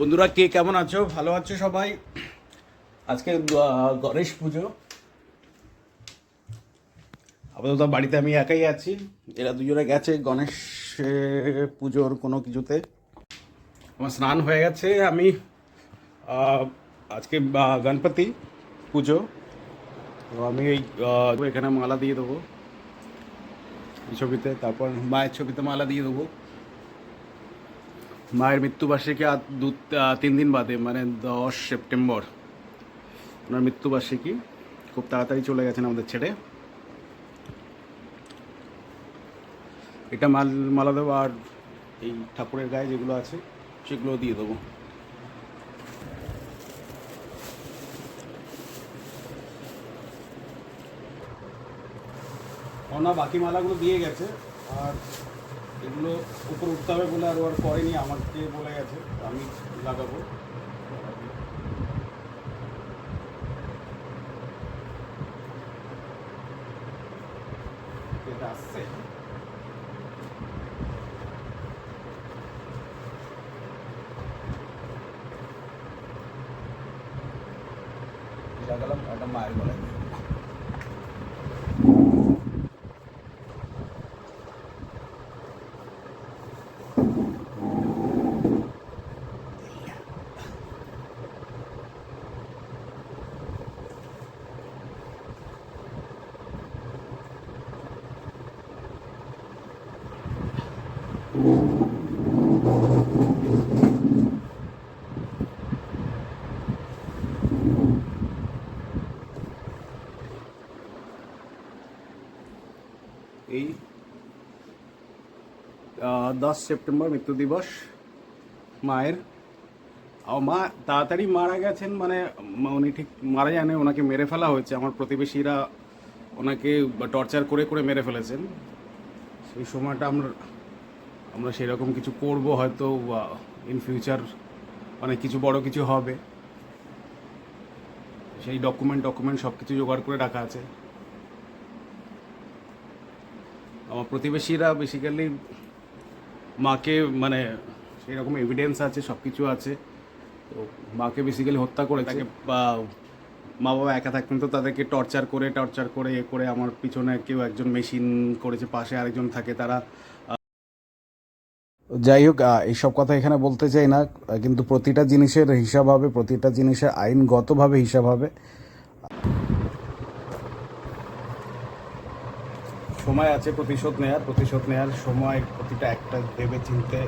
বন্ধুরা, কে কেমন আছো? ভালো আছো সবাই? আজকে গণেশ পুজো। আপাতত বাড়িতে আমি একাই আছি। এরা দুজনে গেছে গণেশ পুজোর কোনো কিছুতে। আমার স্নান হয়ে গেছে, আমি আজকে গণপতি পুজো। তো আমি এই এখানে মালা দিয়ে দেবো। ছবিতে, তারপর মায়ের ছবিতে মালা দিয়ে দেবো। মায়ের মৃত্যুবার্ষিকী আর দু তিন দিন বাদে মানে দশ সেপ্টেম্বর। ওনার মৃত্যুবার্ষিকী খুব তাড়াতাড়ি চলে গেছেন আমাদের ছেড়ে। এটা মাল মালা দেবো আর এই ঠাকুরের গায়ে যেগুলো আছে, সেগুলো দিয়ে দেবো। ওনা বাকি মালাগুলো দিয়ে গেছে, আর এগুলো উপর উঠতে হবে বলে আর ও আর করেনি, আমাকে বলে গেছে, আমি লাগাবো। এটা আসছে। লাগালাম, একটা মায়ের গলায়। এই দশ সেপ্টেম্বর মৃত্যু দিবস মায়ের। মা তাড়াতাড়ি মারা গেছেন মানে উনি ঠিক মারা যায়নি, ওনাকে মেরে ফেলা হয়েছে। আমার প্রতিবেশীরা ওনাকে টর্চার করে করে মেরে ফেলেছেন। সেই সময়টা আমরা আমরা সেরকম কিছু করব হয়তো ইন ফিউচার অনেক কিছু বড় কিছু হবে। সেই ডকুমেন্ট ডকুমেন্ট সব কিছু জোগাড় করে রাখা আছে। আমার প্রতিবেশীরা বেসিক্যালি মাকে মানে সেই রকম এভিডেন্স আছে সব কিছু আছে। তো মাকে বেসিক্যালি হত্যা করে তাকে, বা মা বাবা একা থাকতেন তো তাদেরকে টর্চার করে টর্চার করে, এ করে আমার পিছনে কেউ একজন মেশিন করেছে, পাশে আরেকজন থাকে, তারা যাই হোক এইসব কথা এখানে বলতে চাই না কিন্তু প্রতিটা জিনিসের হিসাব হবে প্রতিটা জিনিসের আইনগতভাবে হিসাব হবে। সময় আছে প্রতিশোধ নেয়ার প্রতিশোধ নেয়ার সময় প্রতিটা একটা ভেবে চিনতে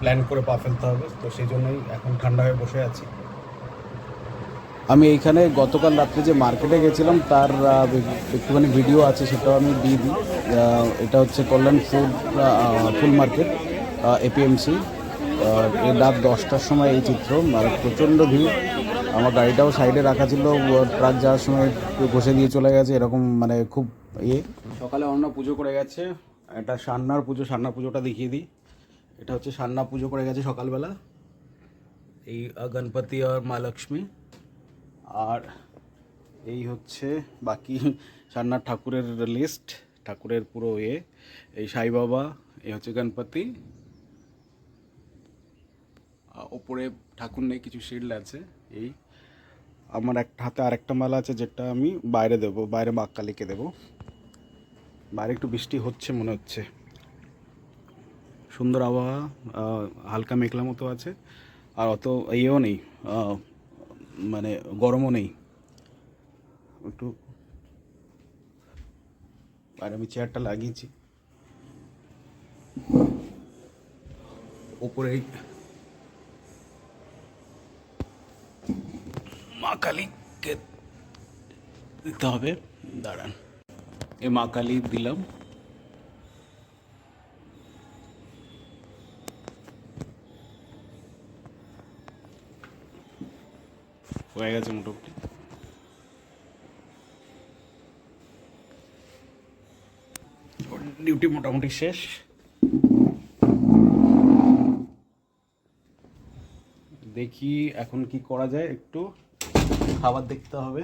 প্ল্যান করে পা ফেলতে হবে তো সেই জন্যই এখন ঠান্ডা হয়ে বসে আছি। আমি এইখানে গতকাল রাত্রে যে মার্কেটে গেছিলাম তার একটুখানি ভিডিও আছে সেটাও আমি দিয়ে দিই। এটা হচ্ছে কল্যাণ ফুড ফুল মার্কেট। এপিএমসি এর রাত দশটার সময় এই চিত্র মানে প্রচণ্ড ভিড়। আমার গাড়িটাও সাইডে রাখা ছিল ট্রাক যাওয়ার সময় বসে দিয়ে চলে গেছে, এরকম মানে খুব ইয়ে। সকালে অন্য পুজো করে গেছে, এটা সান্নার পুজো, সান্না পুজোটা দেখিয়ে দিই। এটা হচ্ছে সান্না পুজো করে গেছে সকালবেলা, এই গণপতি আর মা লক্ষ্মী। আর এই হচ্ছে বাকি সান্নার ঠাকুরের লিস্ট ঠাকুরের পুরো এ এই সাই বাবা, এই হচ্ছে গণপতি। ওপরে ঠাকুর নেই, কিছু শিল্ড আছে, এই। আমার একটা হাতে আরেকটা মালা আছে, যেটা আমি বাইরে দেবো, বাইরে মা কালীকে দেবো। বাইরে একটু বৃষ্টি হচ্ছে মনে হচ্ছে। সুন্দর আবহাওয়া হালকা মেঘলা মতো আছে, আর অত ইয়েও নেই মানে গরমও নেই। একটু বাইরে আমি চেয়ারটা লাগিয়েছি। ওপরে মা কালীকে দিতে হবে। দাঁড়ান। এ মা কালী দিলাম। হয়ে গেছে মোটামুটি। ডিউটি মোটামুটি শেষ। দেখি এখন কি করা যায় একটু। খাবার দেখতে হবে।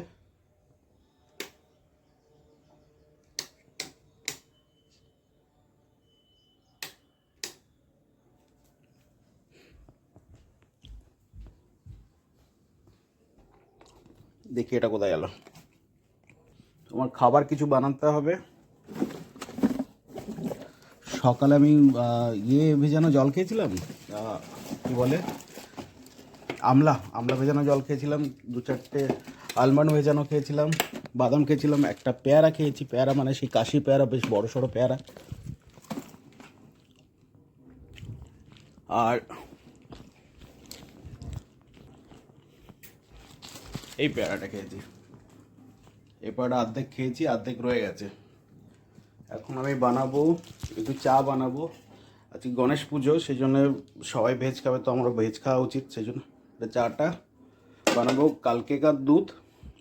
দেখি এটা কোথায় গেল। তোমার খাবার কিছু বানাতে হবে। সকালে আমি ইয়ে ভেজানো জল খেয়েছিলাম? কি বলে? আমলা আমলা ভেজানো জল খেয়েছিলাম, দু চারটে আলমন্ড ভেজানো খেয়েছিলাম, বাদাম খেয়েছিলাম, একটা পেয়ারা খেয়েছি, পেয়ারা মানে সেই কাশি পেয়ারা, বেশ বড় সড়ো পেয়ারা। আর এই পেয়ারাটা খেয়েছি। এই পেয়ারাটা অর্ধেক খেয়েছি অর্ধেক রয়ে গেছে। এখন আমি বানাবো, একটু চা বানাবো। আজকে গণেশ পুজো সেই জন্য সবাই ভেজ খাবে, তো আমরা ভেজ খাওয়া উচিত সেই জন্য এটা চাটা বানাবো। কালকেকার দুধ?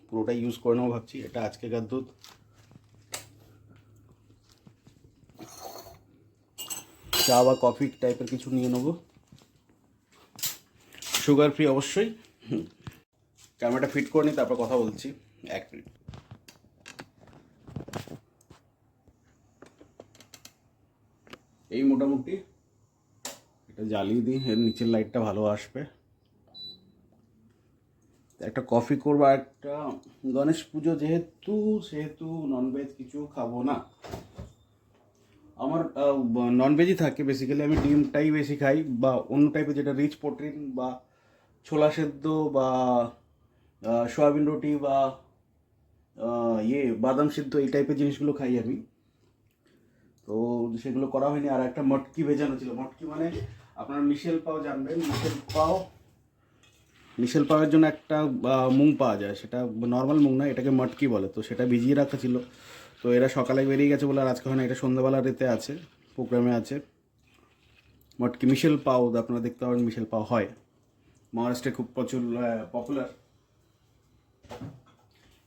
পুরোটা ইউজ করে নেব ভাবছি। এটা আজকেকার দুধ? চা বা কফি টাইপের কিছু নিয়ে নেব। সুগার ফ্রি অবশ্যই। ক্যামেরাটা ফিট করে নিই তারপর কথা বলছি। এক মিনিট এই মোটামুটি এটা জ্বালিয়ে দিই, এর নিচের লাইটটা ভালো আসবে। একটা কফি করব আর একটা গণেশ পুজো যেহেতু, সেহেতু ননভেজ কিছু খাব না। আমার ননভেজই থাকে বেসিক্যালি আমি ডিমটাই বেশি খাই বা অন্য টাইপের যেটা রিচ প্রোটিন বা ছোলা সেদ্ধ বা সয়াবিন রুটি বা ইয়ে বাদাম সিদ্ধ এই টাইপের জিনিসগুলো খাই আমি। তো সেগুলো করা হয়নি। আর একটা মটকি ভেজানো ছিল। মটকি মানে আপনার মিশেল পাও জানবেন। মিশেল পাও মিশেল পাওয়ার জন্য একটা মুং পাওয়া যায়। সেটা নর্মাল মুং না এটাকে মটকি বলে। তো সেটা ভিজিয়ে রাখা ছিল। তো এরা সকালে বেরিয়ে গেছে বলে আর আজকে হয় না, এটা সন্ধ্যাবেলা রেতে আছে, প্রোগ্রামে আছে। মটকি মিশেল পাও, আপনারা দেখতে পাবেন মিশেল পাও হয়। মহারাষ্ট্রে খুব প্রচুর পপুলার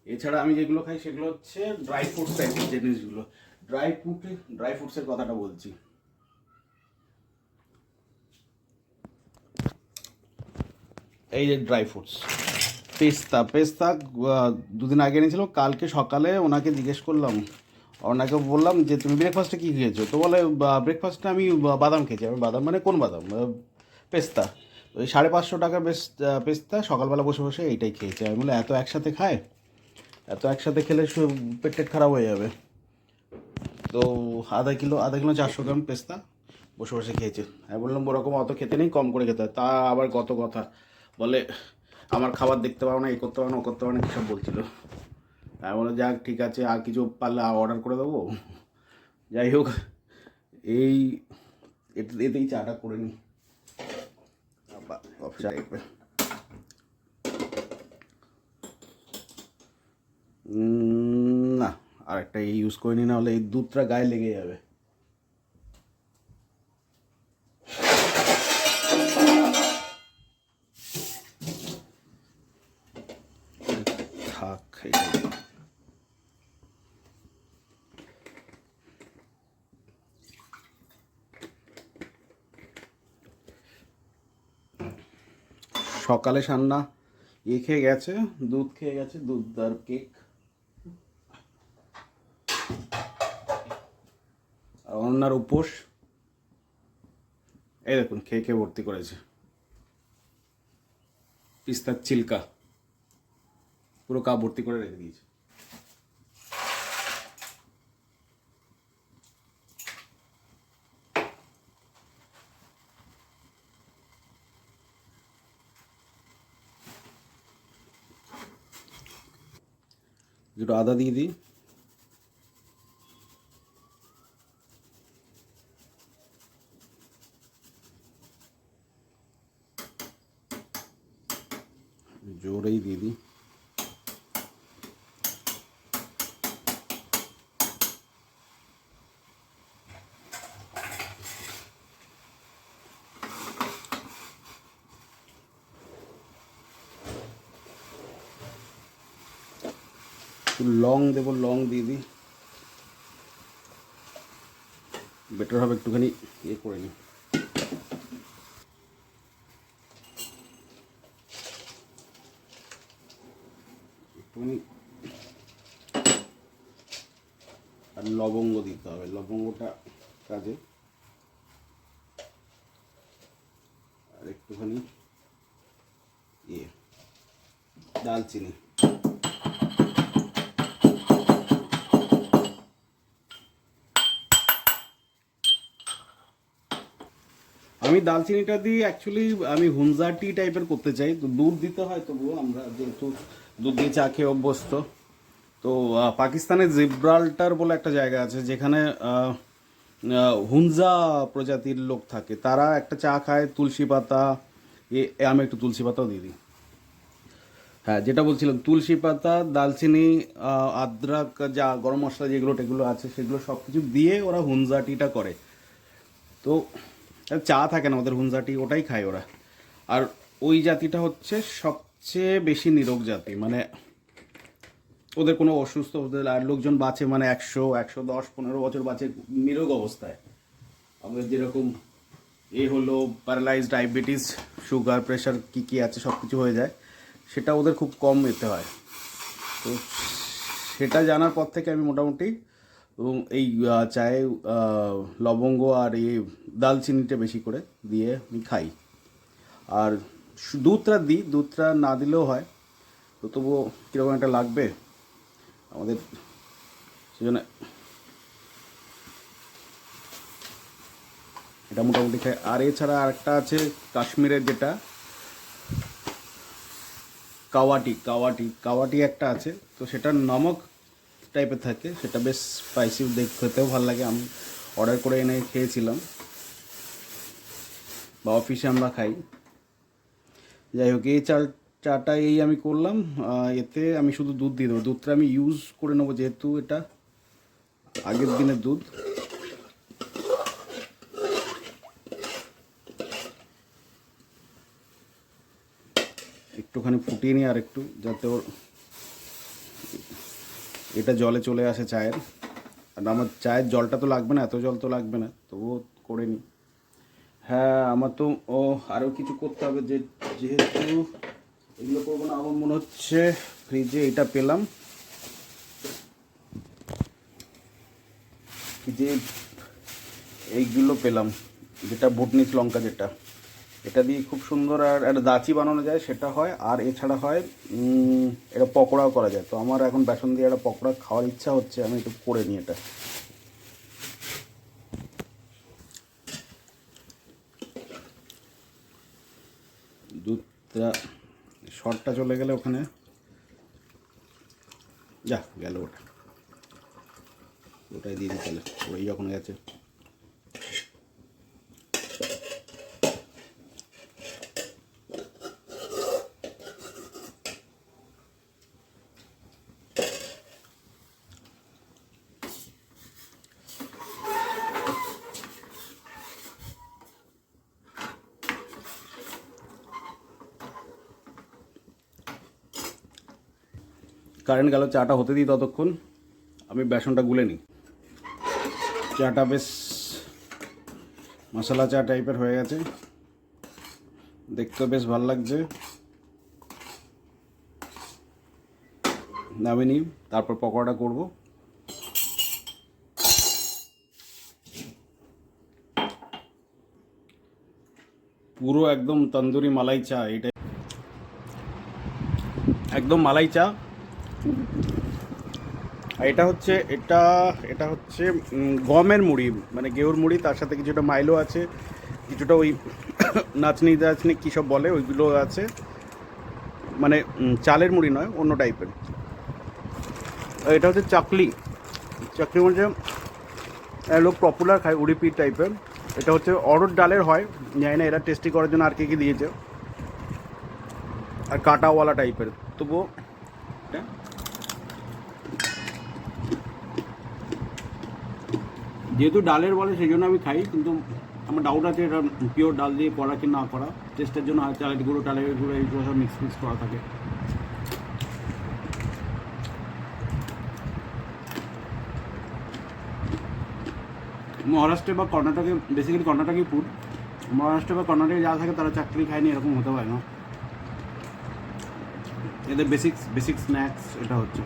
এছাড়া আমি যেগুলো খাই সেগুলো হচ্ছে ড্রাই ফ্রুটস টাইপের জিনিসগুলো। ড্রাই ফ্রুট ড্রাই ফ্রুটসের কথাটা বলছি। এই যে ড্রাই ফ্রুটস পেস্তা পেস্তা দুদিন আগে এনেছিল কালকে সকালে ওনাকে জিজ্ঞেস করলাম, ওনাকে বললাম যে, তুমি ব্রেকফাস্টে কী খেয়েছো? তো বলে ব্রেকফাস্টে আমি বাদাম খেয়েছি। আমি বাদাম মানে কোন বাদাম? পেস্তা। ওই সাড়ে পাঁচশো টাকার বেশ পেস্তা, সকালবেলা বসে বসে এইটাই খেয়েছি। আমি বলে এত একসাথে খায়? এত একসাথে খেলে পেট টেট খারাপ হয়ে যাবে। তো আধা কিলো আধা কিলো চারশো গ্রাম পেস্তা বসে বসে খেয়েছে। আমি বললাম, ওরকম অত খেতে নেই, কম করে খেতে তা আবার কত কথা। বলে, আমার খাবার দেখতে পারো না এই করতে পারো না, ও করতে পারো না, কী সব বলছিল। আমি বললাম, যাক, ঠিক আছে, আর কিছু পারলে অর্ডার করে দেবো? যাই হোক, এই, এতে- এতেই চাটা করে নিই না আর একটা ইউজ করে নি, না হলে এই দুধটা গায়ে লেগে যাবে। থাক সকালে সান্না ইয়ে খেয়ে গেছে, দুধ খেয়ে গেছে, দুধ আর কেক। আর অন্যার উপোস। এই দেখুন, খেয়ে খেয়ে ভর্তি করেছে। পিস্তার চিল্কা। পুরো কাপ ভর্তি করে রেখে দিয়েছে। একটু আদা দিয়ে দিই জোরেই দিয়ে দিই একটু লং দেবো, লং দিয়ে দিই। বেটার হবে একটুখানি ইয়ে করে নিই। একটুখানি আর লবঙ্গ দিতে হবে। লবঙ্গটা কাজে। আর একটুখানি ইয়ে দালচিনি আমি দালচিনিটা দিয়ে অ্যাকচুয়ালি আমি হুনজা টি টাইপের করতে চাই। তো দুধ দিতে হয় তবুও আমরা যেহেতু দুধ দিয়ে চা খেয়ে অভ্যস্ত। তো পাকিস্তানের জিব্রাল্টার বলে একটা জায়গা আছে যেখানে হুনজা প্রজাতির লোক থাকে। তারা একটা চা খায়, তুলসী পাতা। এ আমি একটু তুলসী পাতাও দিয়ে দিই। হ্যাঁ যেটা বলছিলাম, তুলসী পাতা, দালচিনি আদ্রাক যা গরম মশলা যেগুলো টেগুলো আছে, সেগুলো সব কিছু দিয়ে ওরা হুনজা টিটা করে। তো চা থাকে না, ওদের হুনজাটি, ওটাই খায় ওরা। আর ওই জাতিটা হচ্ছে সবচেয়ে বেশি নিরোগ জাতি মানে ওদের কোনো অসুস্থ, ওদের আর লোকজন বাঁচে মানে একশো একশো দশ, পনেরো বছর বাঁচে নিরোগ অবস্থায়। আমাদের যেরকম এ হলো প্যারালাইজ ডায়াবেটিস সুগার প্রেশার কী কী আছে, সব কিছু হয়ে যায়, সেটা ওদের খুব কম এতে হয়। তো সেটা জানার পর থেকে আমি মোটামুটি এবং এই চায়ে লবঙ্গ আর এই দালচিনিটা বেশি করে দিয়ে আমি খাই। আর দুধটা দিই, দুধটা না দিলেও হয়। তো তবুও কীরকম একটা লাগবে? আমাদের সেজন্য এটা মোটামুটি খাই। আর এছাড়া আরেকটা আছে কাশ্মীরের যেটা, কাওয়াটি কাওয়াটি কাওয়াটি একটা আছে। তো সেটা নমক টাইপের থাকে, সেটা বেশ স্পাইসি খেতেও ভালো লাগে। আমি অর্ডার করে এনে খেয়েছিলাম। বা অফিসে আমরা খাই। যাই হোক, এই চাল, চাটা এই আমি করলাম। এতে আমি শুধু দুধ দিয়ে দেবো। দুধটা আমি ইউজ করে নেব যেহেতু এটা আগের দিনের দুধ। একটুখানি ফুটিয়ে নিই আর একটু যাতে ওর এটা জলে চলে আসে চায়ের। আর আমার চায়ের জলটা তো লাগবে না, এত জল তো লাগবে না, তবুও করে নিই। হ্যাঁ আমার তো, ও, আরও কিছু করতে হবে যে, যেহেতু এগুলো করব না, আমার মনে হচ্ছে ফ্রিজে এটা পেলাম। যে, এইগুলো পেলাম, যেটা বুটনিস লঙ্কা যেটা। এটা দিয়ে খুব সুন্দর আর একটা দাচি বানানো যায়, সেটা হয়। আর এছাড়া হয় এটা পকোড়াও করা যায়। তো আমার এখন বেসন দিয়ে একটা পকোড়া খাওয়ার ইচ্ছা হচ্ছে, আমি একটু করে নিই এটা। দুধটা শর্টটা চলে গেলে ওখানে। যা, গেল ওটা। ওটাই দিয়ে দিই তাহলে, ওই যখন গেছে। কারেন্ট গেল, চাটা হতে দিই ততক্ষণ। আমি বেসনটা গুলে নিই। চাটা বেশ মশলা চা টাইপের হয়ে গেছে। দেখতে বেশ ভালো লাগছে। নামিয়ে নিই, তারপর পকোড়াটা করব। পুরো একদম তন্দুরি মালাই চা, এটা একদম মালাই চা। এটা হচ্ছে, এটা এটা হচ্ছে গমের মুড়ি মানে গেহুর মুড়ি, তার সাথে কিছুটা মাইলো আছে, কিছুটা ওই নাচনি টাচনি কী সব বলে, ওইগুলো আছে। মানে চালের মুড়ি নয়, অন্য টাইপের। এটা হচ্ছে চাকলি। চাকলি মানে লোক পপুলার খায়, উড়িপি টাইপের। এটা হচ্ছে অরড় ডালের হয়, জানি না, এরা টেস্টি করার জন্য আর কে কী দিয়েছে। আর কাটাওয়ালা টাইপের। তবুও যেহেতু ডালের বলে সেই জন্য আমি খাই, কিন্তু আমার ডাউট আছে এটা পিওর ডাল দিয়ে করা কি না করা। টেস্টের জন্য হয় চালের গুঁড়ো ডালের গুঁড়ো এইগুলো সব মিক্স মিক্স করা থাকে। মহারাষ্ট্রে বা কর্ণাটকে বেসিক্যালি কর্ণাটকে ফুড মহারাষ্ট্র বা কর্ণাটকে যা থাকে তারা চাকরি খায়নি, এরকম হতে পারে না। এদের বেসিক বেসিক স্ন্যাক্স এটা হচ্ছে।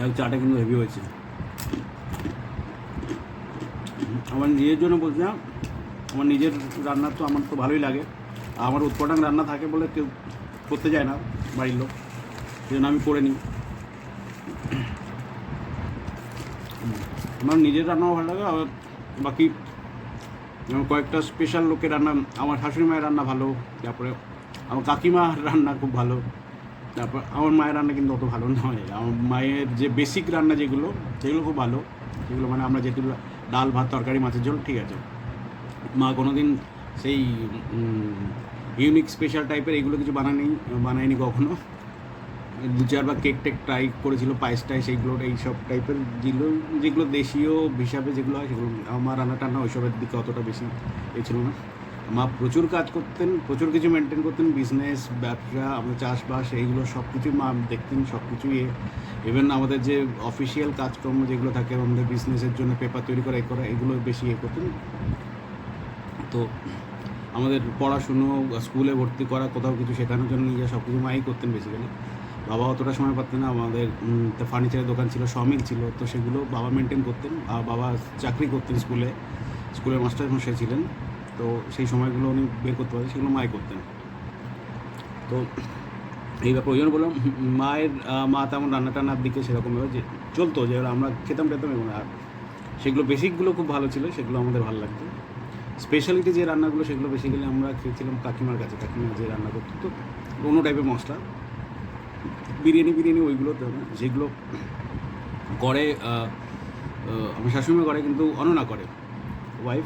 যাই হোক চাটা কিন্তু হেভি হয়েছে। আমার নিজের জন্য বলছি না আমার নিজের রান্না তো আমার তো ভালোই লাগে। আমার উৎপাদন রান্না থাকে বলে কেউ করতে যায় না বাড়ির লোক, সেই জন্য আমি করে নিই। আমার নিজের রান্নাও ভালো লাগে, আবার বাকি যেমন কয়েকটা স্পেশাল লোকের রান্না, আমার শাশুড়ি মায়ের রান্না ভালো, তারপরে আমার কাকিমার রান্না খুব ভালো। তারপর আমার মায়ের রান্না কিন্তু অত ভালো নয়। আমার মায়ের যে বেসিক রান্না যেগুলো, সেগুলো খুব ভালো। সেগুলো মানে আমরা যেহেতু ডাল, ভাত, তরকারি, মাছের ঝোল, ঠিক আছে। মা কোনো দিন সেই ইউনিক স্পেশাল টাইপের এগুলো কিছু বানায়নি বানায়নি কখনো। দু চারবার কেক টেক ট্রাই করেছিল, পায়েস টাইস এইগুলো, এইসব টাইপের যেগুলো যেগুলো দেশীয় হিসাবে যেগুলো হয়, সেগুলো, আমার রান্না টান্না ওইসবের দিকে অতটা বেশি এ ছিল না। মা প্রচুর কাজ করতেন, প্রচুর কিছু মেনটেন করতেন বিজনেস ব্যবসা আমাদের চাষবাস, এইগুলো সব কিছুই মা দেখতেন সব কিছুই ইভেন আমাদের যে অফিসিয়াল কাজকর্ম যেগুলো থাকে, আমাদের বিজনেসের জন্য পেপার তৈরি করা, এ করা, এগুলো বেশি এ করতেন। তো আমাদের পড়াশুনো স্কুলে ভর্তি করা, কোথাও কিছু শেখানোর জন্য নিজে সব কিছু মাই করতেন বেসিক্যালি বাবা অতটা সময় পারতেন না, আমাদের ফার্নিচারের দোকান ছিল সমিল ছিল, তো সেগুলো বাবা মেনটেন করতেন। বাবা চাকরি করতেন স্কুলে স্কুলের মাস্টার মশাই ছিলেন। তো সেই সময়গুলো উনি বের করতে পারতেন সেগুলো মাই করতেন। তো এই ব্যাপার ওই জন্য বললাম মায়ের মা তেমন রান্না টান্নার দিকে সেরকমভাবে যে চলতো যে আমরা খেতাম টেতাম এবং আর সেগুলো বেসিকগুলো খুব ভালো ছিল সেগুলো আমাদের ভালো লাগতো। স্পেশালিটি যে রান্নাগুলো সেগুলো বেসিক্যালি আমরা খেয়েছিলাম কাকিমার কাছে কাকিমা যে রান্না করতো তো অন্য টাইপের মশলা। বিরিয়ানি বিরিয়ানি ওইগুলো যেগুলো করে আহ, আহ, আমার শাশুড়ি করে কিন্তু অননা করে ওয়াইফ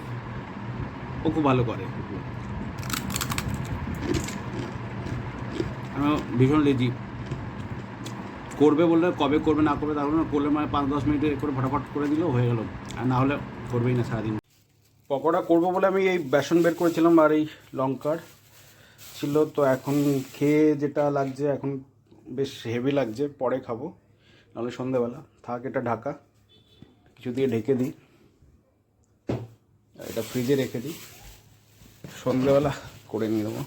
ও খুব ভালো করে। ভীষণ লেজি করবে বললে কবে করবে না করবে তাহলে না করলে মানে পাঁচ দশ মিনিটে করে ফটাফট করে দিলেও হয়ে গেল। আর না হলে করবেই না সারাদিন। পকোড়া করব বলে আমি এই বেসন বের করেছিলাম আর এই লঙ্কার ছিল। তো এখন খেয়ে যেটা লাগছে, এখন বেশ হেভি লাগছে, পরে খাব। নাহলে সন্ধেবেলা। থাক, এটা ঢাকা। কিছু দিয়ে ঢেকে দিই। এটা ফ্রিজে রেখে দিই। সন্ধেবেলা করে নিয়ে দেবো